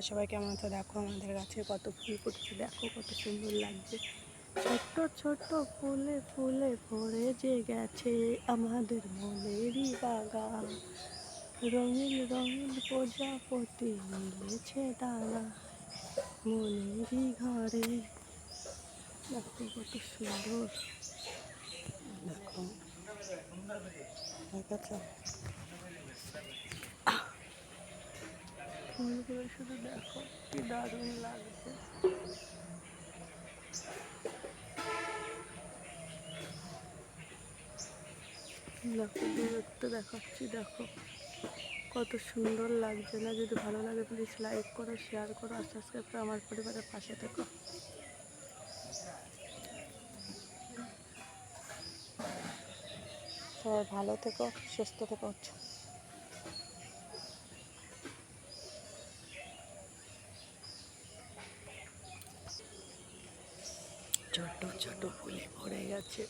তোমরা সবাই কেমন আছো? দেখো আমাদের গাছে কত ফুল ফুটেছে, দেখো কত সুন্দর লাগছে। ছোট্ট ছোট্ট ফুলে ফুলে ভরে যে গেছে আমাদের মনেরই বাগান। রঙিন রঙিন প্রজাপতি মিলেছে দানা মনেরই ঘরে। দেখো কত সুন্দর। দেখো ফুলগুলো শুধু দেখো, কি দারুণ লাগছে। দূরত্ব দেখাচ্ছি, দেখো। কত সুন্দর লাগছে না? যদি ভালো লাগে প্লিজ লাইক করো শেয়ার করো, আর সাবস্ক্রাইব করো আমার পরিবারের পাশে থেকো। সবাই ভালো থেকো, সুস্থ থেকো। ছোট ছোট ফুলে ভরে গেছে।